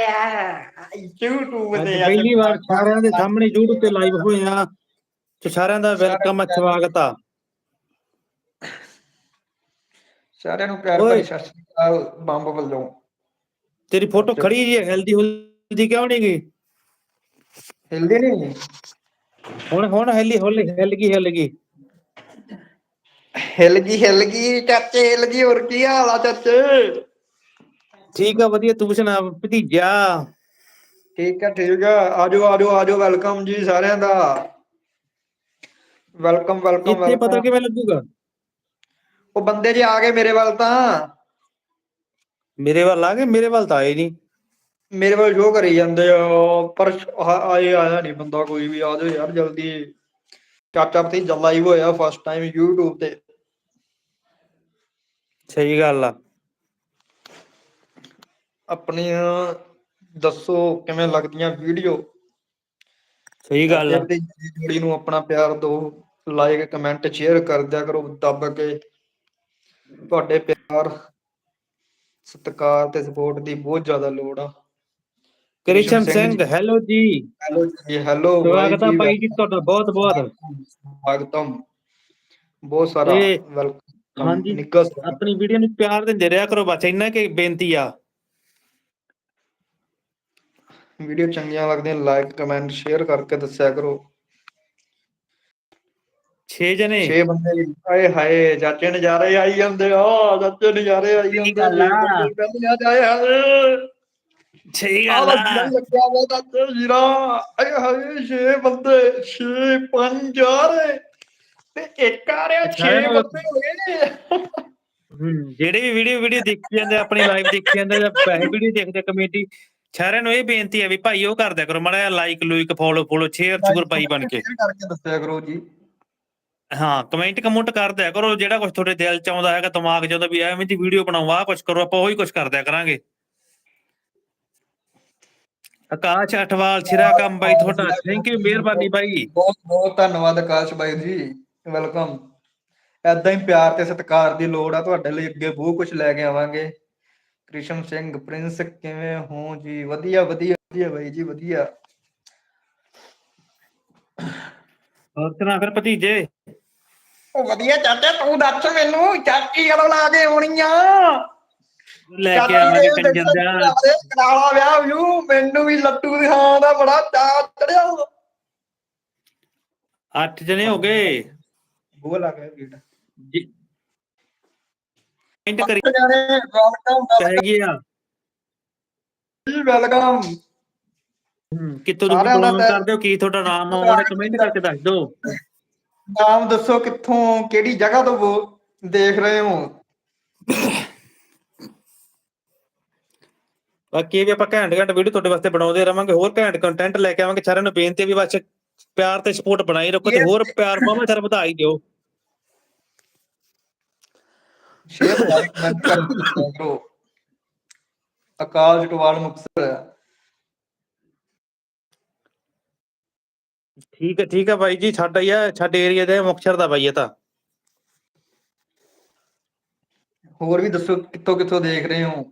ਗਿਆ YouTube ਤੇ ਪਹਿਲੀ ਵਾਰ ਸਾਰਿਆਂ ਦੇ ਸਾਹਮਣੇ YouTube ਤੇ ਲਾਈਵ ਹੋਏ ਆ ਤੇ ਸਾਰਿਆਂ ਦਾ ਵੈਲਕਮ ਸਵਾਗਤ ਆ। ਸਾਰਿਆਂ ਨੂੰ ਪਿਆਰ। ਭਰੀ ਸਤਿ ਸ਼੍ਰੀ ਅਕਾਲ ਬੰਬ ਵੱਲੋਂ। ਤੇਰੀ ਫੋਟੋ ਖੜੀ ਜੀ ਹੈਲਦੀ ਹੁਲਦੀ ਕਿਉਂ ਨਹੀਂ ਗਈ? ਹਿਲਦੀ ਨਹੀਂ ਹੁਣ ਹੁਣ ਹੈਲੀ ਹੁੱਲ ਹਿੱਲ ਗਈ ਹਿੱਲ ਗਈ ਹਿਲ ਗਈ ਹਿਲ ਗਈ ਚਾਚੇ ਹਿਲ ਗਈ ਹੋਰ ਕੀ ਹਾਲ ਆ ਚਾਚੇ? ਠੀਕ ਆ ਵਧੀਆ। ਤੂੰ ਸੁਣਾ ਭਤੀਜਾ? ਠੀਕ ਆ ਠੀਕ ਆ। ਆਜੋ ਆਜੋ ਆਜੋ। ਵੈਲਕਮ ਜੀ ਸਾਰਿਆਂ ਦਾ। ਵੈਲਕਮ ਵੈਲਕਮ ਇੱਥੇ ਪਤਾ ਕਿਵੇਂ ਲੱਗੂਗਾ? ਉਹ ਬੰਦੇ ਜੇ ਆ ਗਏ ਮੇਰੇ ਵੱਲ ਤਾਂ। ਮੇਰੇ ਵੱਲ ਆ ਗਏ? ਮੇਰੇ ਵੱਲ ਤਾਂ ਆਏ ਨਹੀਂ। ਮੇਰੇ ਵੱਲ ਜੋ ਕਰੀ ਜਾਂਦੇ ਆ ਪਰ ਆਏ ਆਇਆ ਨਹੀਂ ਬੰਦਾ ਕੋਈ ਵੀ। ਆ ਜਾਓ ਯਾਰ ਜਲਦੀ। ਚਾਚਾ ਭਤੀਜਾ ਲਾਈਵ ਹੋਇਆ ਫਸਟ ਟਾਈਮ YouTube ਤੇ। ਸਹੀ ਗੱਲ ਆ। ਆਪਣੀਆਂ ਦੱਸੋ ਕਿਵੇਂ ਲੱਗਦੀਆਂ ਵੀਡੀਓ ਸਹੀ ਗੱਲ ਆ। ਜੋੜੀ ਨੂੰ ਆਪਣਾ ਪਿਆਰ ਦਿਓ ਲਾਈਕ ਕਮੈਂਟ ਸ਼ੇਅਰ ਕਰ ਦਿਆ ਕਰੋ ਦੱਬ ਕੇ। ਤੁਹਾਡੇ ਪਿਆਰ ਸਤਿਕਾਰ ਤੇ ਸਪੋਰਟ ਦੀ ਬਹੁਤ ਜ਼ਿਆਦਾ ਲੋੜ ਆ। ਕ੍ਰਿਸ਼ਨ ਸਿੰਘ। ਹੈਲੋ ਜੀ। ਹੈਲੋ ਜੀ। ਹੈਲੋ ਸਵਾਗਤ ਆ ਭਾਈ ਜੀ ਤੁਹਾਡਾ ਬਹੁਤ ਬਹੁਤ। ਸਵਾਗਤਮ। ਬਹੁਤ ਸਾਰਾ ਵੈਲਕਮ ਹਾਂਜੀ। ਆਪਣੀ ਵੀਡੀਓ ਨੂੰ ਪਿਆਰ ਦਿੰਦੇ ਰਿਹਾ ਕਰੋ ਬਸ ਇੰਨਾ ਕਿ ਬੇਨਤੀ ਆ। ਵੀਡੀਓ ਚੰਗੀਆਂ ਲੱਗਦੀਆਂ ਲਾਈਕ ਕਮੈਂਟ ਸ਼ੇਅਰ ਕਰਕੇ ਦੱਸਿਆ ਕਰੋ। 6 ਜਣੇ? 6 ਬੰਦੇ ਆਏ ਹਾਏ ਚਾਚੇ ਨਜ਼ਾਰੇ ਆਈ ਜਾਂਦੇ ਆ ਚਾਚੇ ਨਜ਼ਾਰੇ ਆਈ ਜਾਂਦੇ ਗੱਲ ਆ। ਕਹਿੰਦੇ ਆ ਜਾਏ ਹਾਏ। ਲੱਗਿਆ ਵਾ ਚਾਚੇ ਜੀਰਾ ਆਏ ਹਾਏ 6 ਬੰਦੇ 6 5 ਆ ਰਹੇ ਤੇ ਇੱਕ ਆ ਰਿਹਾ 6 ਸਾਰਿਆਂ ਨੂੰ- ਬੰਦੇ ਹੋਏ ਹੂੰ ਜਿਹੜੇ ਵੀ ਵੀਡੀਓ ਵੀਡੀਓ ਦੇਖੀ ਜਾਂਦੇ ਆਪਣੀ ਲਾਈਵ ਦੇਖੀ ਜਾਂਦੇ ਜਾਂ ਪੈਸੇ ਵੀਡੀਓ ਦੇਖਦੇ ਕਮੇਟੀ ਸਾਰਿਆਂ ਨੂੰ ਇਹ ਬੇਨਤੀ ਹੈ ਵੀ ਭਾਈ ਉਹ ਕਰ ਦਿਆ ਕਰੋ ਮਾੜਾ ਲਾਈਕ ਲੂਇਕ ਫੋਲੋ ਫੋਲੋ ਸ਼ੇਅਰ ਸ਼ੁਗਰ ਪਾਈ ਬਣ ਕੇ। Share ਕਰਕੇ ਦੱਸਿਆ ਕਰੋ ਜੀ। ਹਾਂ ਕਮੈਂਟ ਕਮੁੰਟ ਕਰ ਦਿਆ ਕਰੋ ਜਿਹੜਾ ਕੁਝ ਤੁਹਾਡੇ ਦਿਲ ਚ ਆਉਂਦਾ ਹੈਗਾ ਦਿਮਾਗ ਚ ਆਉਂਦਾ ਵੀ ਐਵੇਂ ਦੀ ਵੀਡੀਓ ਬਣਾਓ ਆਹ ਕੁਝ ਕਰੋ ਆਪਾਂ ਉਹੀ ਕੁਝ ਕਰ ਦਿਆ ਕਰਾਂਗੇ। ਆਕਾਸ਼ ਅਠਵਾਲ ਸਿਰਾ ਕੰਮ ਬਾਈ ਤੁਹਾਡਾ। ਥੈਂਕ ਯੂ ਮਿਹਰਬਾਨੀ ਬਾਈ। ਬਹੁਤ ਬਹੁਤ ਧੰਨਵਾਦ ਆਕਾਸ਼ ਬਾਈ ਜੀ। ਵੈਲਕਮ ਐਦਾਂ ਹੀ ਪਿਆਰ ਤੇ ਸਤਿਕਾਰ ਦੀ ਲੋੜ ਆ ਤੁਹਾਡੇ ਲਈ ਅੱਗੇ ਬਹੁਤ ਕੁਝ ਲੈ ਕੇ ਆਵਾਂਗੇ। ਕ੍ਰਿਸ਼ਨ ਸਿੰਘ ਪ੍ਰਿੰਸ ਕਿਵੇਂ ਹੋ ਜੀ? ਵਧੀਆ ਵਧੀਆ ਵਧੀਆ ਬਾਈ ਜੀ ਵਧੀਆ। ਹੋਰ ਸੁਣਾ ਫਿਰ ਭਤੀਜੇ। ਉਹ ਵਧੀਆ ਚਾਚਾ ਤੂੰ ਦੱਸ ਮੈਨੂੰ ਚਾਚੀ ਕਦੋਂ ਲਾ ਕੇ ਆਉਣੀ ਆ ਲੈ ਕੇ ਆਵਾਂਗੇ ਕੰਜਰ ਦਾ ਕਰਾਲਾ ਵਿਆਹ ਵਿਊ ਮੈਨੂੰ ਵੀ ਲੱਡੂ ਦਿਖਾਉਣ ਦਾ ਬੜਾ ਚਾਅ ਚੜਿਆ 8 ਜਣੇ ਹੋ ਗਏ। ਗੋਲ ਆ ਗਿਆ ਵੀਡ ਕਮੈਂਟ ਕਰੀ। ਵੈਲਕਮ ਜੀ ਵੈਲਕਮ ਹੂੰ, ਕਿੱਥੋਂ ਤੁਸੀਂ ਬਿਲੋਂਗ ਕਰਦੇ ਹੋ? ਕੀ ਤੁਹਾਡਾ ਨਾਮ ਆ? ਉਹਨੇ ਕਮੈਂਟ ਕਰਕੇ ਦੱਸ ਦਿਓ। ਨਾਮ ਦੱਸੋ ਕਿੱਥੋਂ ਕਿਹੜੀ ਜਗ੍ਹਾ ਤੋਂ ਦੇਖ ਰਹੇ ਹੋ? ਬਾਕੀ ਵੀ ਆਪਾਂ ਘੈਂਟ ਘੈਂਟ ਵੀਡੀਓ ਤੁਹਾਡੇ ਵਾਸਤੇ ਬਣਾਉਂਦੇ ਰਵਾਂਗੇ। ਹੋਰ ਘੈਂਟ ਕੰਟੈਂਟ ਲੈ ਕੇ ਆਵਾਂਗੇ। ਸਾਰਿਆਂ ਨੂੰ ਬੇਨਤੀ ਵੀ ਬਸ ਪਿਆਰ ਤੇ ਸਪੋਰਟ ਬਣਾਈ ਰੱਖੋ ਤੇ ਹੋਰ ਪਿਆਰ ਮਾਵਾ ਸਰ ਵਧਾਈ ਦਿਓ। ਸ਼ੇਅਰ ਲਾਈਕ ਕਮੈਂਟ ਕਰੋ ਆਕਾਸ਼ ਟਵਾਲ ਮੁਕਤਸਰ ਠੀਕ ਹੈ ਠੀਕ ਹੈ ਬਾਈ ਜੀ ਸਾਡਾ ਹੀ ਆ ਸਾਡੇ ਏਰੀਆ ਦੇ ਮੁਕਤਸਰ ਦਾ ਬਾਈ ਇਹ ਤਾਂ। ਹੋਰ ਵੀ ਦੱਸੋ ਕਿੱਥੋਂ ਕਿੱਥੋਂ ਦੇਖ ਰਹੇ ਹੋ?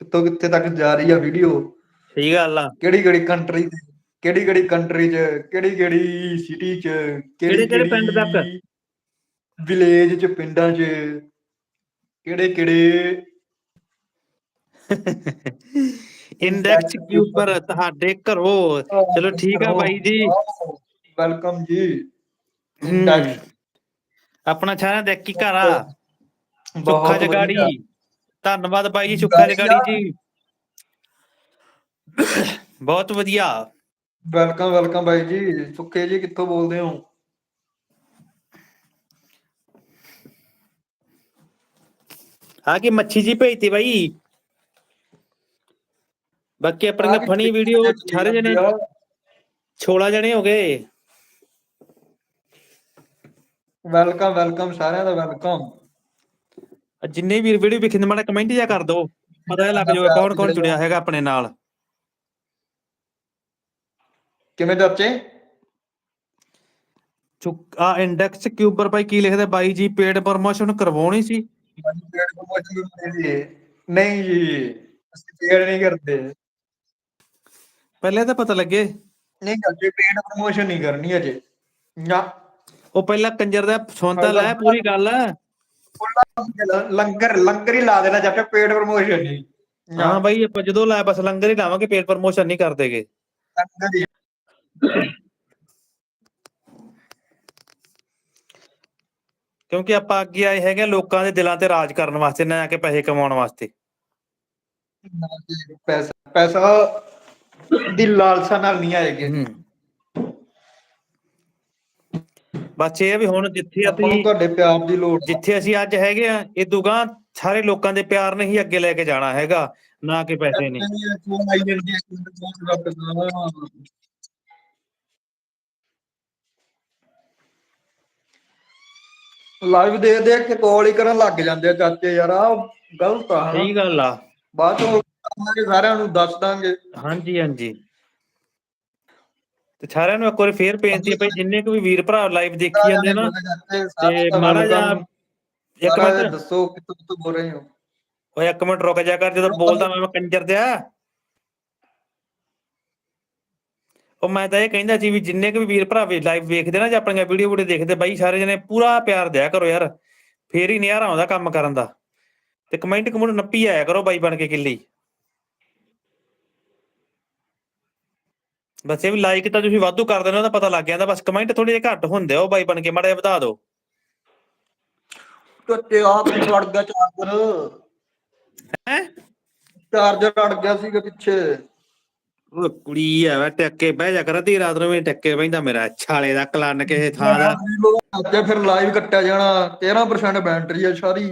ਕਿੱਥੋਂ ਕਿੱਥੇ ਤੱਕ ਜਾ ਰਹੀ ਆ ਵੀਡੀਓ ਸਹੀ ਗੱਲ ਆ। ਕਿਹੜੀ ਕਿਹੜੀ ਕੰਟਰੀ ਕਿਹੜੀ ਕਿਹੜੀ ਕੰਟਰੀ 'ਚ ਕਿਹੜੀ ਕਿਹੜੀ ਸਿਟੀ 'ਚ ਕਿਹੜੇ-ਕਿਹੜੇ ਪਿੰਡ ਤੱਕ? ਵਿਲੇਜ 'ਚ ਪਿੰਡਾਂ 'ਚ ਕਿਹੜੇ ਕਿਹੜੇ? ਇੰਡੈਕਸ ਕਿਊਬਰ ਤੁਹਾਡੇ ਘਰੋਂ। ਚਲੋ ਠੀਕ ਆ ਬਾਈ ਜੀ। ਵੈਲਕਮ ਜੀ। ਆਪਣਾ ਸਾਰਿਆਂ ਦਾ ਹੀ ਘਰ ਆ। ਸੁੱਖਾ ਜਗਾੜੀ। ਧੰਨਵਾਦ ਬਾਈ ਜੀ ਸੁੱਖਾ ਜਗਾੜੀ ਜੀ। ਬਹੁਤ ਵਧੀਆ। ਵੈਲਕਮ ਵੈਲਕਮ ਬਾਈ ਜੀ। ਸੁੱਖੇ ਜੀ ਕਿੱਥੋਂ ਬੋਲਦੇ ਹੋ? ਆ ਕੀ ਮੱਛੀ ਜੀ ਭੇਜਤੀ ਬਾਈ। ਬਾਕੀ ਆਪਣੀ ਨਾ ਫਨੀ ਵੀਡੀਓ ਸਾਰੇ ਜਣੇ। 16 ਜਣੇ ਹੋ ਗਏ। ਵੈਲਕਮ ਵੈਲਕਮ ਸਾਰਿਆਂ ਦਾ ਵੈਲਕਮ ਜਿੰਨੇ ਵੀ ਵੀਡੀਓ ਵੇਖਣ ਮਾੜਾ ਕਮੈਂਟ ਜਾ ਕਰ ਦਿਓ ਪਤਾ ਲੱਗ ਜਾਊਗਾ ਕੌਣ ਕੌਣ ਜੁੜਿਆ ਹੈਗਾ ਆਪਣੇ ਨਾਲ। ਕਿਵੇਂ ਚਾਚੇ ਚੁੱਕ ਆ ਇੰਡੈਕਸ ਕਿਊਬਰ ਬਾਈ ਕੀ ਲਿਖਦਾ ਬਾਈ ਜੀ ਪੇਡ ਪ੍ਰਮੋਸ਼ਨ ਕਰਵਾਉਣੀ ਸੀ। ਨਹੀਂ ਜੀ ਅਸੀਂ ਪੇੜ ਨਹੀਂ ਕਰਦੇ ਪਹਿਲੇ ਤਾਂ ਪਤਾ ਲੱਗੇ। ਨਹੀਂ ਅਜੇ ਪੇਡ ਪ੍ਰੋਮੋਸ਼ਨ ਨਹੀਂ ਕਰਨੀ ਅਜੇ ਨਾ ਉਹ ਪਹਿਲਾਂ ਕੰਜਰ ਦਾ ਸੁਣਤਾ ਲੈ ਪੂਰੀ ਗੱਲ ਲੰਗਰ ਲੰਗਰ ਹੀ ਲਾ ਦੇਣਾ ਜਦ ਤੱਕ ਪੇਡ ਪ੍ਰੋਮੋਸ਼ਨ ਨਹੀਂ। ਹਾਂ ਬਾਈ ਆਪਾਂ ਜਦੋਂ ਲਾਇਆ ਬਸ ਲੰਗਰ ਹੀ ਲਾਵਾਂਗੇ ਪੇਡ ਪ੍ਰਮੋਸ਼ਨ ਨਹੀਂ ਕਰਦੇਗੇ ਲੰਗਰ ਹੀ। ਕਿਉਂਕਿ ਆਪਾਂ ਅੱਗੇ ਆਏ ਹੈਗੇ ਆ ਲੋਕਾਂ ਦੇ ਦਿਲਾਂ ਤੇ ਰਾਜ ਕਰਨ ਵਾਸਤੇ ਨਾ ਕਿ ਪੈਸੇ ਕਮਾਉਣ ਵਾਸਤੇ। ਪੈਸਾ ਪੈਸਾ ਦੀ ਲਾਲਸਾ ਨਾਲ ਨਹੀਂ ਆਏਗੀ ਬਸ ਇਹ ਆ ਵੀ ਹੁਣ ਜਿੱਥੇ ਅਸੀਂ ਤੁਹਾਡੇ ਪਿਆਰ ਦੀ ਲੋੜ ਆ। ਜਿੱਥੇ ਅਸੀਂ ਅੱਜ ਹੈਗੇ ਆ ਇਹ ਦੁਗਾਂ ਸਾਰੇ ਲੋਕਾਂ ਦੇ ਪਿਆਰ ਨੇ ਹੀ ਅੱਗੇ ਲੈ ਕੇ ਜਾਣਾ ਹੈਗਾ ਨਾ ਕਿ ਪੈਸੇ ਨੇ ਫੋਨ ਆਈ ਜਾਂਦੀ ਹੈ, ਫੋਨ ਰੱਖਦਾ। ਲਾਈਵ ਦੇ ਦੇ ਕੇ ਕਾਲ ਹੀ ਕਰਨ ਲੱਗ ਜਾਂਦੇ ਆ ਚਾਚੇ ਯਾਰ ਆ ਗਲਤ ਆ। ਹਨਾ। ਸਹੀ ਗੱਲ ਆ। ਬਾਅਦ ਚੋਂ ਕਰਾਂਗੇ, ਸਾਰਿਆਂ ਨੂੰ ਦੱਸ ਦਾਂਗੇ। ਹਾਂਜੀ ਹਾਂਜੀ। ਤੇ ਸਾਰਿਆਂ ਨੂੰ ਇੱਕ ਵਾਰੀ ਫੇਰ ਬੇਨਤੀ ਹੈ ਭਾਈ ਜਿੰਨੇ ਕੁ ਵੀ ਵੀਰ ਭਰਾ ਲਾਈਵ ਦੇਖੀ ਜਾਂਦੇ ਨਾ ਤੇ ਮਾੜਾ ਜਿਹਾ ਇੱਕ ਮਿੰਟ ਦੱਸੋ ਕਿੱਥੋਂ ਕਿੱਥੋਂ ਬੋਲ ਰਹੇ ਹੋ। ਓਏ ਇੱਕ ਮਿੰਟ ਰੁਕ ਜਾ ਕਰ ਜਦੋਂ ਬੋਲਦਾ ਮੈਂ ਮੈਂ ਕੰਜਰ ਦਿਆ। ਉਹ ਮੈਂ ਤਾਂ ਇਹ ਕਹਿੰਦਾ ਸੀ ਵੀ ਜਿੰਨੇ ਕੁ ਵੀ ਵੀਰ ਭਰਾ ਵੀ ਲਾਈਵ ਵੇਖਦੇ ਨਾ ਜਾਂ ਆਪਣੀਆਂ ਵੀਡੀਓ ਵੀਡੀਓ ਦੇਖਦੇ ਬਾਈ ਸਾਰੇ ਜਣੇ ਪੂਰਾ ਪਿਆਰ ਦਿਆ ਕਰੋ ਯਾਰ। ਫੇਰ ਹੀ ਨਿਆਰਾ ਆਉਂਦਾ ਕੰਮ ਕਰਨ ਦਾ। ਤੇ ਕਮੈਂਟ ਕਮੈਂਟ ਨੱਪੀ ਆਇਆ ਕਰੋ ਬਾਈ ਬਣ ਕੇ ਕਿੱਲੀ। ਬਸ ਇਹ ਵੀ ਲਾਈਕ ਤਾਂ ਤੁਸੀਂ ਵਾਧੂ ਕਰ ਦਿੰਦੇ ਹੋ ਤਾਂ ਪਤਾ ਲੱਗ ਜਾਂਦਾ। ਬਸ ਕਮੈਂਟ ਥੋੜੇ ਜਿਹੇ ਘੱਟ ਹੁੰਦੇ ਆ ਉਹ ਬਾਈ ਬਣ ਕੇ ਮਾੜਾ ਜਿਹਾ ਵਧਾ ਦਿਓ। ਟੱਟੇ ਆਪ ਹੀ ਅੜ ਗਿਆ ਚਾਰਜਰ। ਹੈ? ਚਾਰਜਰ ਅੜ ਗਿਆ ਸੀਗਾ ਪਿੱਛੇ। ਉਹ ਕੁੜੀ ਆ ਵਾ ਟੱਕੇ ਬਹਿ ਜਾ ਕਰ ਅੱਧੀ ਰਾਤ ਨੂੰ ਵੀ ਟੱਕੇ ਬਹਿੰਦਾ ਮੇਰਾ ਛਾਲੇ ਦਾ ਕਲਨ ਕਿਸੇ ਥਾਂ ਦਾ। ਅੱਗੇ ਫਿਰ ਲਾਈਵ ਕੱਟਿਆ ਜਾਣਾ 13% ਬੈਟਰੀ ਆ ਸਾਰੀ।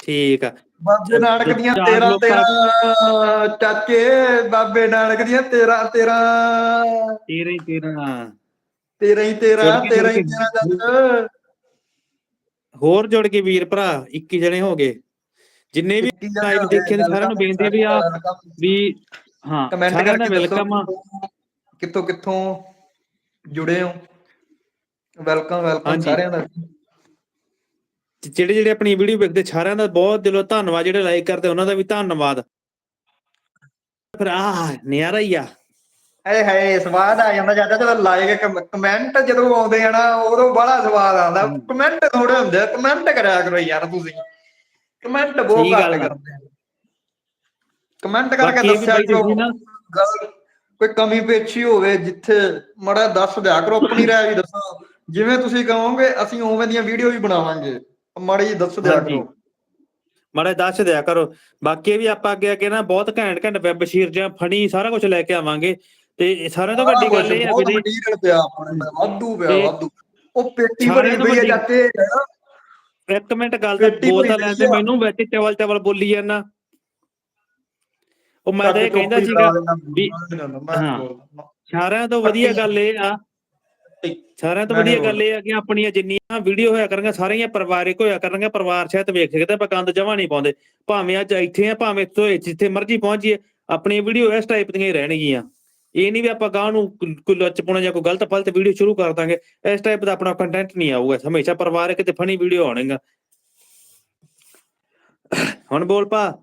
ਠੀਕ ਆ। ਬਾਬੇ ਨਾਨਕ ਦੀਆਂ ਚਾਰ 13 ਲੋਕਾਂ- 13 ਚਾਚੇ ਬਾਬੇ ਨਾਨਕ ਦੀਆਂ 13 13 ਤੇਰੇ ਹੀ ਤੇਰਾ। 13 ਹੀ 13 ਜੁੜ ਕੇ 13 ਹੀ ਜੁੜ 13 ਜੱਜ ਹੋਰ ਜੁੜ ਕੇ ਵੀਰ ਭਰਾ 21 ਜਣੇ ਹੋ ਗਏ। ਜਿੰਨੇ ਵੀ ਲਾਈਵ ਦੇਖੇ ਨੇ ਸਾਰਿਆਂ ਨੂੰ ਬੇਨਤੀ ਵੀ ਆ ਵੀ ਹਾਂ ਕਮੈਂਟ ਕਰਕੇ ਵੈਲਕਮ ਕਿੱਥੋਂ ਕਿੱਥੋਂ ਜੁੜੇ ਹੋ? Welcome welcome. ਸਾਰਿਆਂ ਦਾ। ਜਿਹੜੇ ਜਿਹੜੇ ਆਪਣੀ ਵੀਡੀਓ ਵੇਖਦੇ ਸਾਰਿਆਂ ਦਾ ਬਹੁਤ ਦਿਲੋਂ ਧੰਨਵਾਦ ਜਿਹੜੇ ਲਾਈਕ ਕਰਦੇ ਉਹਨਾਂ ਦਾ ਵੀ ਧੰਨਵਾਦ। ਫਿਰ ਆ ਨਿਆਰਾ ਹੀ ਆ। ਹਾਏ ਸਵਾਦ ਆ ਜਾਂਦਾ ਜਾਂਦਾ ਜਦੋਂ ਲਾਈਕ ਕਮੈਂਟ ਜਦੋਂ ਆਉਂਦੇ ਆ ਨਾ ਉਦੋਂ ਬੜਾ ਸਵਾਦ ਆਉਂਦਾ। ਕਮੈਂਟ ਥੋੜੇ ਹੁੰਦੇ ਕਮੈਂਟ ਕਰਿਆ ਕਰੋ ਯਾਰ ਤੁਸੀਂ। ਕਮੈਂਟ ਬਹੁਤ ਘੱਟ। ਕਰਦੇ ਆ। ਕਮੈਂਟ ਕਰਕੇ ਦੱਸਿਆ ਗੱਲ ਕੋਈ ਕਮੀ ਪੇਛੀ ਹੋਵੇ ਜਿੱਥੇ ਮੜਾ ਦੱਸ ਦਿਆ ਕਰੋ ਆਪਣੀ ਰਾਏ ਵੀ ਦੱਸੋ। ਜਿਵੇਂ ਤੁਸੀਂ ਕਹੋਗੇ ਅਸੀਂ ਉਵੇਂ ਦੀਆਂ ਵੀਡੀਓ ਵੀ ਬਣਾਵਾਂਗੇ। ਮਾੜੀ ਜੀ ਦੱਸ ਦਿਆ। ਕਰੋ। ਮਾੜਾ ਦੱਸ ਦਿਆ ਕਰੋ। ਬਾਕੀ ਵੀ ਆਪਾਂ ਅੱਗੇ ਅੱਗੇ ਨਾ ਬਹੁਤ ਘੈਂਟ ਘੈਂਟ ਵੈਬ ਸ਼ੀਰ ਜਾਂ ਫਣੀ ਸਾਰਾ ਕੁਝ ਲੈ ਕੇ ਆਵਾਂਗੇ। ਤੇ ਸਾਰਿਆਂ ਤੋਂ ਵੱਡੀ ਗੱਲ ਇਹ ਬਹੁਤ ਵੀ ਮਟੀਰੀਅਲ ਪਿਆ ਆਪਣੇ ਵਾਧੂ ਪਿਆ ਤੇ ਵਾਧੂ। ਉਹ ਪੇਟੀ ਤੋਂ ਪਈ ਹੈ ਜਾਤੇ ਇੱਕ ਮਿੰਟ ਗੱਲ ਤਾਂ ਬੋਲਦਾ ਭਰੀ ਲੈਂਦੇ। ਮੈਨੂੰ ਵਿੱਚ ਚਵਲ ਚਵਲ ਬੋਲੀ ਜਾਂਦਾ। ਉਹ ਮੈਂ ਤਾਂ ਇਹ ਕਹਿੰਦਾ ਸੀਗਾ ਵੀ-। ਸਾਰਿਆਂ ਤੋਂ ਵਧੀਆ ਗੱਲ ਇਹ ਆ। ਸਾਰਿਆਂ ਤੋਂ ਵਧੀਆ ਗੱਲ ਇਹ ਆ ਕਿ ਆਪਣੀਆਂ ਜਿੰਨੀਆਂ ਵੀਡੀਓ ਹੋਇਆ ਕਰਨਗੀਆਂ ਸਾਰੀਆਂ ਪਰਿਵਾਰਿਕ ਹੋਇਆ ਕਰਨਗੀਆਂ ਪਰਿਵਾਰ ਸਹਿਤ ਵੇਖ ਸਕਦੇ ਆਪਾਂ ਗੰਦ ਜਮਾ ਨਹੀਂ ਪਾਉਂਦੇ। ਭਾਵੇਂ ਅੱਜ ਇੱਥੇ ਆ ਭਾਵੇਂ ਤੋਂ ਜਿੱਥੇ ਮਰਜ਼ੀ ਪਹੁੰਚੀਏ ਆਪਣੀ ਵੀਡੀਓ ਇਸ ਟਾਈਪ ਦੀਆਂ ਹੀ ਰਹਿਣਗੀਆਂ। ਇਹ ਨਹੀਂ ਵੀ ਆਪਾਂ ਗਾਂ ਨੂੰ ਕੋਈ- ਲੱਚ ਪਾਉਣਾ ਜਾਂ ਕੋਈ ਗਲਤ ਫਲਤ ਵੀਡੀਓ ਸ਼ੁਰੂ ਕਰ ਦਾਂਗੇ ਇਸ ਟਾਈਪ ਦਾ ਆਪਣਾ ਕੰਟੈਂਟ ਨਹੀਂ ਆਊਗਾ ਹਮੇਸ਼ਾ ਪਰਿਵਾਰਕ ਤੇ ਫਨੀ ਵੀਡੀਓ ਆਉਣਗੀਆਂ। ਹੁਣ ਬੋਲ ਪਾ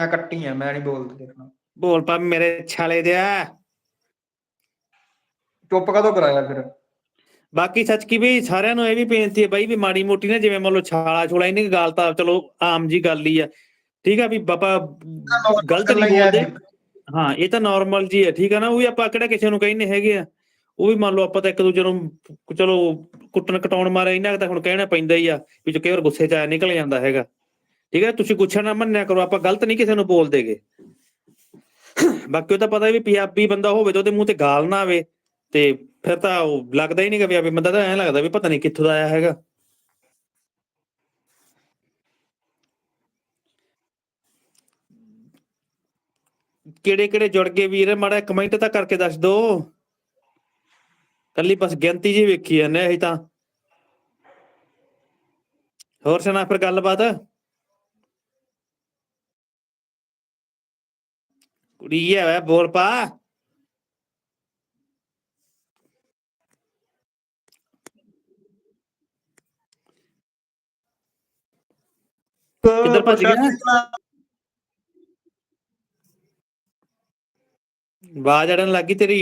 ਮੈਂ ਕੱਟੀ ਆ ਮੈਂ ਨਹੀਂ ਬੋਲਦਾ ਦੇਖਣਾ ਬੋਲ ਪਾ ਮੇਰੇ ਛਾਲੇ ਦਿਆ ਚੁੱਪ ਕਦੋਂ ਕਰਾਇਆ ਫਿਰ? ਬਾਕੀ ਸੱਚ ਕੀ ਵੀ ਸਾਰਿਆਂ ਨੂੰ ਇਹ ਵੀ ਬੇਨਤੀ ਹੈ ਬਾਈ ਵੀ ਮਾੜੀ ਮੋਟੀ ਨਾ ਜਿਵੇਂ ਮੰਨ ਲਓ ਛਾਲਾ ਛੋਲਾ ਇਹਨੇ ਗੱਲ ਤਾਂ ਚਲੋ ਆਮ ਜੀ ਗੱਲ ਹੀ ਆ। ਠੀਕ ਆ ਵੀ ਬਾਬਾ ਗਲਤ ਨਹੀਂ ਬੋਲਦੇ। ਹਾਂ ਇਹ ਤਾਂ ਨਾਰਮਲ ਜੀ ਹੈ ਠੀਕ ਆ ਨਾ? ਉਹ ਵੀ ਆਪਾਂ ਕਿਹੜਾ ਕਿਸੇ ਨੂੰ ਕਹਿੰਦੇ ਹੈਗੇ ਆ। ਉਹ ਵੀ ਮੰਨ ਲਓ ਆਪਾਂ ਤਾਂ ਇੱਕ ਦੂਜੇ ਨੂੰ ਚਲੋ ਕੁੱਟਣ ਕਟਾਉਣ ਮਾਰੇ ਇਹਨਾਂ ਤਾਂ ਹੁਣ ਕਹਿਣਾ ਪੈਂਦਾ ਹੀ ਆ ਵੀ ਜੋ ਕਈ ਵਾਰ ਗੁੱਸੇ ਚ ਆ ਨਿਕਲ ਜਾਂਦਾ ਹੈਗਾ। ਠੀਕ ਹੈ, ਤੁਸੀਂ ਗੁੱਸਾ ਨਾ ਮੰਨਿਆ ਕਰੋ, ਆਪਾਂ ਗਲਤ ਨਹੀਂ ਕਿਸੇ ਨੂੰ ਬੋਲਦੇਗੇ ਬਾਕੀ ਉਹ ਤਾਂ ਪਤਾ ਵੀ ਪੰਜਾਬੀ ਬੰਦਾ ਹੋਵੇ ਤਾਂ ਉਹਦੇ ਮੂੰਹ ਤੇ ਗਾਲ ਨਾ ਆਵੇ, ਤੇ ਫਿਰ ਤਾਂ ਉਹ ਲੱਗਦਾ ਹੀ ਨਹੀਂ ਕਿ ਪੰਜਾਬੀ ਬੰਦਾ ਤਾਂ ਐਂ ਲੱਗਦਾ ਵੀ ਪਤਾ ਨਹੀਂ ਕਿੱਥੋਂ ਦਾ ਆਇਆ ਹੈਗਾ। ਕਿਹੜੇ ਕਿਹੜੇ ਜੁੜ ਗਏ ਵੀਰ? ਮਾੜਾ ਕਮੈਂਟ ਤਾਂ ਕਰਕੇ ਦੱਸ ਦੋ। ਕੱਲੀ ਬਸ ਗਿਣਤੀ ਜੀ ਵੇਖੀ ਜਾਂਦੇ ਅਸੀਂ ਤਾਂ। ਹੋਰ ਸੁਣਾ ਫਿਰ ਗੱਲਬਾਤ? ਕੁੜੀ ਹੈ ਵੇ ਬੋਲ ਪਾ ਕਿੱਧਰ ਭੱਜ ਗਿਆ? ਆਵਾਜ਼ ਅੜਨ ਲੱਗੀ ਤੇਰੀ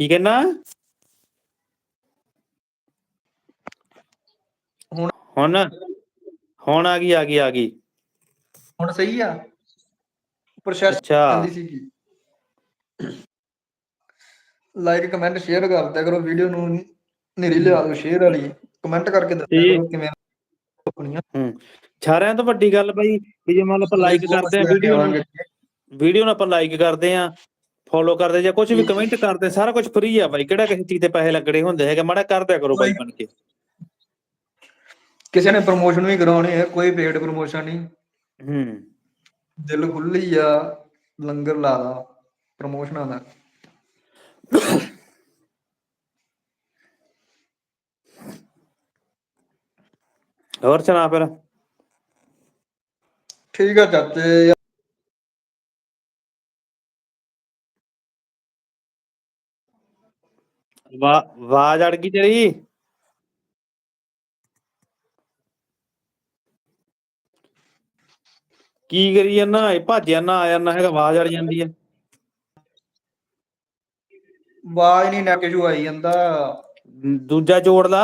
ਕੀ ਕਹਿਣਾ ਹੁਣ ਹੁਣ ਹੁਣ ਆ ਗਈ ਆ ਗਈ ਆ ਗਈ। ਹੁਣ ਸਹੀ ਆ? ਪ੍ਰੋਸੈਸ ਅੱਛਾ। ਆਂਦੀ ਸੀ ਕੀ ਲਾਈਕ ਕਮੈਂਟ ਸ਼ੇਅਰ ਕਰ ਦਿਆ ਕਰੋ ਵੀਡੀਓ ਨੂੰ ਨੇਰੀ ਲਿਆ ਦਿਓ ਸ਼ੇਅਰ ਵਾਲੀ। ਕਮੈਂਟ ਕਰਕੇ ਦੱਸਿਆ। ਕਰੋ ਕਿਵੇਂ ਆਪਣੀਆਂ। ਹੂੰ। ਸਾਰਿਆਂ ਤੋਂ ਵੱਡੀ ਗੱਲ ਬਾਈ ਵੀ ਜੇ ਮੰਨ ਲਓ ਆਪਾਂ ਲਾਈਕ ਕਰਦੇ ਆ ਵੀਡੀਓ ਨੂੰ ਵੀਡੀਓ ਨੂੰ ਆਪਾਂ ਲਾਈਕ ਕਰਦੇ ਆ ਫੋਲੋ ਕਰਦੇ ਜਾਂ ਕੁਝ ਵੀ ਕਮੈਂਟ ਕਰਦੇ ਸਾਰਾ ਕੁਝ ਫ੍ਰੀ ਆ ਬਾਈ। ਕਿਹੜਾ ਕਿਸੇ ਚੀਜ਼ ਤੇ ਪੈਸੇ ਲੱਗਣੇ ਹੁੰਦੇ ਹੈਗੇ ਮਾੜਾ ਕਰ ਦਿਆ ਕਰੋ ਬਾਈ ਬਣ ਕੇ। ਕਿਸੇ ਨੇ ਪ੍ਰਮੋਸ਼ਨ ਵੀ ਕਰਾਉਣੀ ਹੈ ਕੋਈ ਪੇਡ ਪ੍ਰਮੋਸ਼ਨ ਨਹੀਂ। ਹੂੰ। ਦਿਲ ਖੁੱਲੀ ਆ ਲੰਗਰ ਲਾ ਦਾ ਪ੍ਰਮੋਸ਼ਨਾਂ ਦਾ ਹੋਰ ਸੁਣਾ ਫਿਰ। ਠੀਕ ਆ ਚਾਚੇ। ਵਾ ਆਵਾਜ਼ ਅੜ ਗਈ ਤੇਰੀ? ਕੀ ਕਰੀ ਜਾਂਦਾ? ਇਹ ਭੱਜ ਜਾਂਦਾ ਆ ਜਾਂਦਾ ਹੈਗਾ ਆਵਾਜ਼ ਅੜ ਜਾਂਦੀ ਹੈ ਆਵਾਜ਼ ਨਹੀਂ ਨੈਟ ਇਸ਼ੂ ਆਈ ਜਾਂਦਾ। ਦੂਜਾ ਜੋੜ ਲਾ।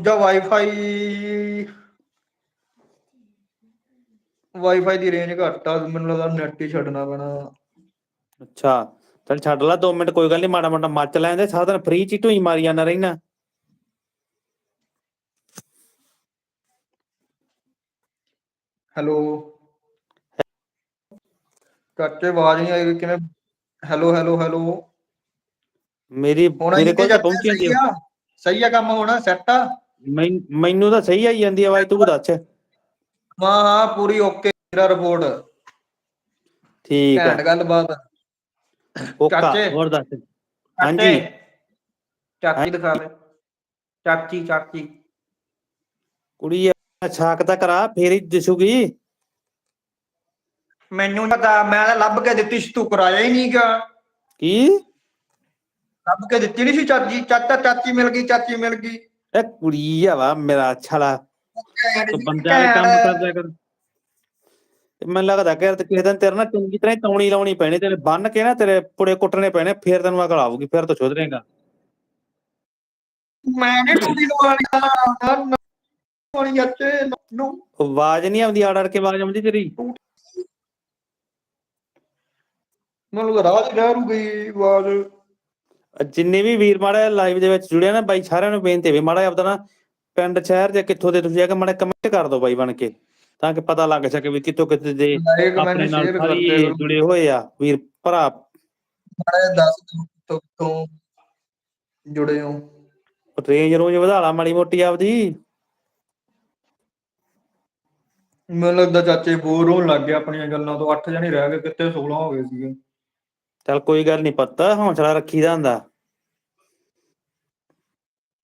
ਜਾਂ ਵਾਈਫਾਈ ਵਾਈਫਾਈ ਦੀ ਰੇਂਜ ਘੱਟ ਆ ਮੈਨੂੰ ਲੱਗਦਾ ਨੈਟ ਹੀ ਛੱਡਣਾ ਪੈਣਾ। ਅੱਛਾ। ਚੱਲ ਛੱਡ ਲਾ 2 ਮਿੰਟ ਕੋਈ ਗੱਲ ਨਹੀਂ ਮਾੜਾ ਮੋਟਾ ਮੱਚ ਲੈਂਦੇ ਸਾਰਾ ਦਿਨ ਫ੍ਰੀ ਚ ਹੀ ਢੂਈ ਮਾਰੀ ਜਾਂਦਾ ਰਹਿਣਾ। ਹੈਲੋ। ਚਾਚੇ ਆਵਾਜ਼ ਨਹੀਂ ਆਈ ਕਿਵੇਂ ਹੈਲੋ ਹੈਲੋ ਹੈਲੋ। ਮੇਰੀ ਮੇਰੇ ਕੋਲ ਤਾਂ ਪਹੁੰਚੀ ਜਾਂਦੀ ਸਹੀ ਆ? ਕੰਮ ਹੋਣਾ ਸੈੱਟ ਆ? ਮੈਨ- ਤਾਂ ਸਹੀ ਆਈ ਜਾਂਦੀ ਆਵਾਜ਼ ਤੂੰ ਦੱਸ। ਹਾਂ ਹਾਂ ਪੂਰੀ ਓਕੇ ਮੇਰਾ ਰਿਪੋਰਟ ਠੀਕ ਘੈਂਟ ਆ ਗੱਲਬਾਤ। ਓਕਾ। ਚਾਚੇ। ਹੋਰ ਦੱਸ। ਹਾਂਜੀ। ਚਾਚੀ ਦਿਖਾ ਦੇ। ਚਾਚੀ ਚਾਚੀ। ਕੁੜੀ ਆ ਛਾਕ ਤਾਂ ਕਰਾ ਫੇਰ ਹੀ ਦਿਸੂਗੀ। ਮੈਨੂੰ ਨੀ ਪਤਾ ਮੈਂ ਤਾਂ ਲੱਭ ਕੇ ਦਿੱਤੀ ਸੀ ਤੂੰ ਕਰਾਇਆ ਹੀ ਨਹੀਂਗਾ ਕੀ? ਲੱਭ ਕੇ ਦਿੱਤੀ ਨਹੀਂ ਸੀ ਚਾਚੀ ਚਾਚਾ ਚਾਚੀ ਮਿਲ ਗਈ ਚਾਚੀ ਮਿਲ ਗਈ। ਇਹ ਕੁੜੀ ਆ ਵਾ ਮੇਰਾ ਛਾਲਾ। ਤੂੰ ਬੰਦਿਆਂ ਦੇ ਕੰਮ ਕਰਦਾ ਕਰ ਮੈਨੂੰ ਲੱਗਦਾ ਕਿ ਤੇ ਕਿਸੇ ਦਿਨ ਤੇਰੇ ਨਾਲ ਚੰਗੀ ਤਰ੍ਹਾਂ ਹੀ ਤੌਣੀ ਲਾਉਣੀ ਪੈਣੀ ਤੇਰੇ ਬੰਨ ਕੇ ਨਾ ਤੇਰੇ ਪੁੜੇ ਕੁੱਟਣੇ ਪੈਣੇ ਫੇਰ ਤੈਨੂੰ ਅਕਲ ਆਊਗੀ ਫੇਰ ਤੂੰ ਸੁਧਰੇਗਾ। ਮੈਂ ਲਵਾਣੀ ਆ ਨੂੰ ਆਵਾਜ਼ ਨਹੀਂ ਆਉਂਦੀ ਆੜ ਆੜ ਕੇ ਆਵਾਜ਼ ਆਉਂਦੀ ਤੇਰੀ। ਮੈਨੂੰ ਤਾਂ ਗਈ ਆਵਾਜ਼। ਜਿੰਨੇ ਵੀ ਵੀਰ ਮਾੜਾ ਲਾਈਵ ਦੇ ਵਿੱਚ ਜੁੜਿਆ ਨਾ ਬਾਈ ਸਾਰਿਆਂ ਨੂੰ ਬੇਨਤੀ ਵੀ ਮਾੜਾ ਆਪਦਾ ਨਾ ਪਿੰਡ ਸ਼ਹਿਰ ਜਾਂ ਕਿੱਥੋਂ ਦੇ ਤੁਸੀਂ ਆ ਕੇ ਮਾੜਾ ਕਮੈਂਟ ਕਰ ਦਿਓ ਬਾਈ ਬਣ ਕੇ। ਤਾਂ ਕਿ ਪਤਾ ਲੱਗ ਸਕੇ ਵੀ ਕਿੱਥੋਂ ਕਿੱਥੇ ਦੇ ਆਪਣੇ ਨਾਲ ਸਾਰੀ ਜੁੜੇ ਹੋਏ ਆ। ਵੀਰ ਭਰਾ। ਮਾੜਾ ਦੱਸ ਕਿੱਥੋਂ ਕਿੱਥੋਂ ਜੁੜੇ ਹੋ? ਰੇਂਜ ਰੋਂਜ ਵਧਾ ਲਾ ਮਾੜੀ ਮੋਟੀ ਆਪਦੀ। ਮੈਨੂੰ ਲੱਗਦਾ ਚਾਚੇ ਬੋਰ ਹੋਣ ਲੱਗ ਗਿਆ ਆਪਣੀਆਂ ਗੱਲਾਂ ਤੋਂ। 8 ਜਣੇ ਰਹਿ ਗਏ ਕਿੱਥੇ 16 ਹੋ ਗਏ ਸੀਗੇ। ਚੱਲ ਕੋਈ ਗੱਲ ਨਹੀਂ ਪਤਾ ਹੌਸਲਾ ਰੱਖੀਦਾ ਹੁੰਦਾ।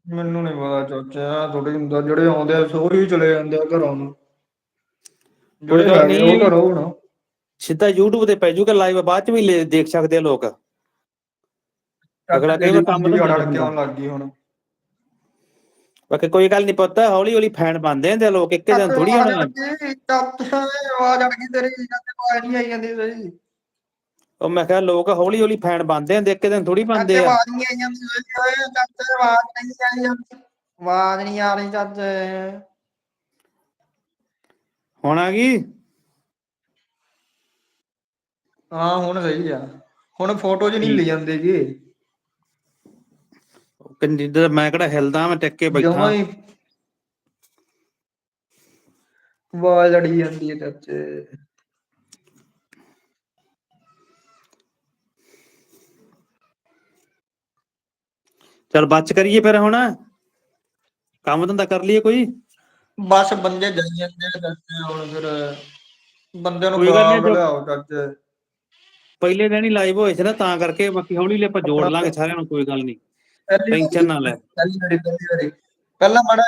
ਮੈਨੂੰ ਨਹੀਂ ਪਤਾ ਚਾਚਾ ਥੋੜੀ ਹੁੰਦਾ ਜਿਹੜੇ ਆਉਂਦੇ ਆ ਹੀ ਚਲੇ ਜਾਂਦੇ ਆ ਘਰੋਂ ਨੂੰ। ਹੈਗੇ ਨਹੀਂ। ਉਹ ਘਰੋਂ ਹੁਣ। ਸਿੱਧਾ YouTube ਤੇ ਪੈ ਜੂਗਾ ਲਾਈਵ ਬਾਅਦ ਚ ਵੀ ਲੈ- ਦੇਖ ਸਕਦੇ ਆ ਲੋਕ। ਅਗਲਾ ਕਈ ਵਾਰ ਕੰਮ ਤੋਂ ਅੜ ਜਾਂਦਾ। ਕਿਉਂ ਲੱਗ ਗਈ ਹੁਣ। ਬਾਕੀ ਕੋਈ ਗੱਲ ਨਹੀਂ ਪਤਾ ਹੌਲੀ ਹੌਲੀ ਫੈਨ ਬਣਦੇ ਹੁੰਦੇ ਆ ਲੋਕ ਇੱਕ ਦਿਨ ਥੋੜੀ ਹੋਣਾ ਚਾਚਾ ਆਵਾਜ਼ ਅੜ ਗਈ ਤੇਰੀ ਚਾਚੇ ਆਵਾਜ਼ ਨਹੀਂ ਆਈ ਜਾਂਦੀ ਸਹੀ ਉਹ ਮੈਂ ਕਿਹਾ ਲੋਕ ਹੌਲੀ ਹੌਲੀ ਫੈਨ ਬਣਦੇ ਹੁੰਦੇ ਇੱਕ ਦਿਨ ਥੋੜੀ ਬਣਦੇ ਚਾਚੇ ਆ ਆਵਾਜ਼ ਨਹੀਂ ਆਈ ਜਾਂਦੀ ਸਹੀ ਓਏ ਚਾਚੇ ਆਵਾਜ਼ ਨਹੀਂ ਆਈ ਜਾਂਦੀ। ਆਵਾਜ਼ ਨਹੀਂ ਆ ਰਹੀ ਚਾਚੇ। ਹੁਣ ਆ ਗਈ? ਹਾਂ ਹੁਣ ਸਹੀ ਆ। ਹੁਣ ਫੋਟੋ 'ਚ ਨਹੀਂ ਲਈ ਜਾਂਦੇਗੀ ਕਿੰਨੀ ਦੇਰ ਮੈਂ ਕਿਹੜਾ ਹਿਲਦਾ ਮੈਂ ਟਿਕ ਕੇ ਬੈਠਾ। ਹੀ ਆਵਾਜ਼ ਲੜੀ ਜਾਂਦੀ ਹੈ ਚਾਚੇ ਚੱਲ ਬੱਚ ਕਰੀਏ ਫਿਰ ਹੁਣ। ਕੰਮ ਧੰਦਾ ਕਰ ਲਈਏ ਕੋਈ। ਬਸ ਬੰਦੇ ਜਾਈ ਜਾਂਦੇ ਆ ਚਾਚੇ ਹੁਣ ਫਿਰ ਬੰਦੇ ਨੂੰ ਕੋਈ ਗੱਲ ਨੀ, ਬਾਹਰ ਜੋ- ਲਿਆਓ ਚਾਚੇ ਪਹਿਲੇ ਦਿਨ ਹੀ ਲਾਈਵ ਹੋਏ ਸੀ ਨਾ ਤਾਂ ਕਰਕੇ ਬਾਕੀ ਹੌਲੀ ਹੌਲੀ ਆਪਾਂ ਜੋੜ ਲਾਂਗੇ ਸਾਰਿਆਂ ਨੂੰ ਕੋਈ ਗੱਲ ਨਹੀਂ। ਪਹਿਲੀ ਟੈਨਸ਼ਨ ਨਾ ਲੈ। ਪਹਿਲੀ ਵਾਰੀ ਪਹਿਲੀ ਵਾਰੀ। ਪਹਿਲਾਂ ਮੜਾ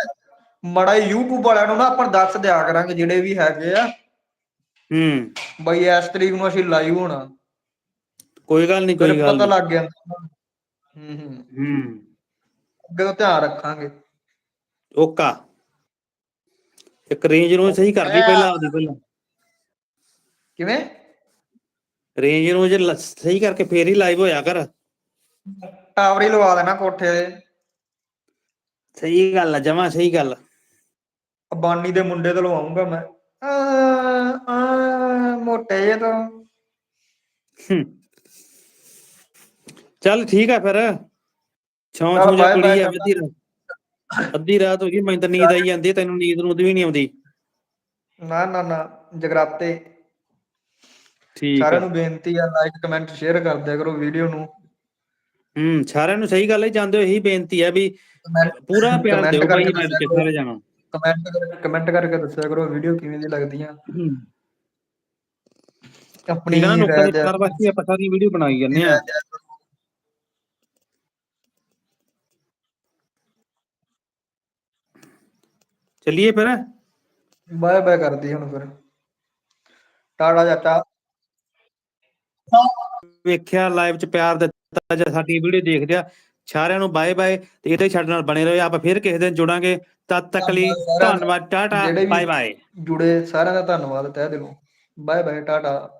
ਮੜਾ YouTube ਵਾਲਿਆਂ ਨੂੰ ਨਾ ਆਪਾਂ ਦੱਸ ਦਿਆ ਕਰਾਂਗੇ ਜਿਹੜੇ ਵੀ ਹੈਗੇ ਆ। ਹੂੰ। ਬਈ ਇਸ ਤਰੀਕ ਨੂੰ ਅਸੀਂ ਲਾਈਵ ਹੋਣਾ। ਕੋਈ ਗੱਲ ਨਹੀਂ ਫਿਰ ਕੋਈ ਗੱਲ ਪਤਾ ਨੀ। ਲੱਗ ਗਿਆ ਹੂੰ ਹੂੰ। ਹੂੰ। ਅੱਗੇ ਤੋਂ ਧਿਆਨ ਰੱਖਾਂਗੇ। ਓਕਾ। ਇੱਕ ਰੇਂਜ ਨੂੰ ਸਹੀ ਕਰ ਲਈ ਪਹਿਲਾਂ ਆਪਦੀ ਪਹਿਲਾਂ। ਕਿਵੇਂ? ਰੇਂਜ ਨੂੰ ਜੇ ਲ- ਸਹੀ ਕਰਕੇ ਫੇਰ ਹੀ ਲਾਈਵ ਹੋਇਆ ਕਰ। ਟਾਵਰ ਹੀ ਲਵਾ ਦੇਣਾ ਕੋਠੇ ਤੇ। ਸਹੀ ਗੱਲ ਆ ਜਮਾ ਸਹੀ ਗੱਲ। ਅਬਾਨੀ ਦੇ ਮੁੰਡੇ ਤੋਂ ਲਵਾਉਂਗਾ ਮੈਂ। ਆ ਆ ਮੋਟੇ ਜੇ ਤੋਂ। ਹੂੰ। ਚੱਲ ਠੀਕ ਆ ਫਿਰ। ਛੌਂ ਚੱਲ ਛੌਂ ਜਾ bye bye ਕੁੜੀ ਆ ਕਰਦਾ। ਰਾਤ ਅੱਧੀ ਰਾਤ ਹੋ ਗਈ ਮੈਨੂੰ ਤਾਂ ਨੀਂਦ ਆਈ ਜਾਂਦੀ ਆ, ਤੈਨੂੰ ਨੀਂਦ ਨੂੰ ਵੀ ਨਹੀਂ ਆਉਂਦੀ। ਨਾ ਨਾ ਨਾ ਜਗਰਾਤੇ। ਠੀਕ ਸਾਰਿਆਂ ਆ ਨੂੰ ਬੇਨਤੀ ਆ ਲਾਈਕ ਕਮੈਂਟ ਸ਼ੇਅਰ ਕਰ ਦਿਆ ਕਰੋ ਵੀਡੀਓ ਨੂੰ। ਹੂੰ ਸਾਰਿਆਂ ਨੂੰ ਸਹੀ ਗੱਲ ਹੈ ਜਾਂਦੇ ਹੋ ਇਹੀ ਬੇਨਤੀ ਆ ਵੀ ਪੂਰਾ ਪਿਆਰ comment ਦਿਓ ਬਾਈ ਕਰਕੇ ਮੈਂ ਦੱਸਿਆ ਤੇ ਸਾਰੇ ਜਾਣਾ ਕਮੈਂਟ ਕਮੈਂਟ ਕਰਕੇ ਦੱਸਿਆ ਕਰੋ ਵੀਡੀਓ ਕਿਵੇਂ ਦੀ ਲੱਗਦੀਆਂ ਹੂੰ। ਆਪਣੀ ਠੀਕ ਆ ਨਾ ਲੋਕਾਂ ਰਾਏ ਦੇ ਦਿਆ ਵਾਸਤੇ ਆਪਾਂ ਸਾਰੀ ਵੀਡੀਓ ਬਣਾਈ ਜਾਂਦੇ ਆ। ਚੱਲੀਏ ਫਿਰ? ਬਾਏ ਬਾਏ ਕਰਦੀ ਹੁਣ ਫਿਰ। ਟਾਟਾ ਚਾਚਾ ਵੇਖਿਆ ਲਾਈਵ 'ਚ ਪਿਆਰ ਦਿੱਤਾ ਜਾਂ ਸਾਡੀ ਵੀਡੀਓ ਦੇਖਦੇ ਆ। ਸਾਰਿਆਂ ਨੂੰ ਬਾਏ ਬਾਏ ਤੇ ਇਹਦੇ ਸਾਡੇ ਨਾਲ ਬਣੇ ਰਹੋ। ਆਪਾਂ ਫਿਰ ਕਿਸੇ ਦਿਨ ਜੁੜਾਂਗੇ। ਤਦ ਤੱਕ ਲਈ ਧੰਨਵਾਦ ਟਾਟਾ। Bye bye. ਜੁੜੇ ਸਾਰਿਆਂ ਦਾ ਧੰਨਵਾਦ ਤਹਿ ਦਿਲੋਂ। Bye bye tata.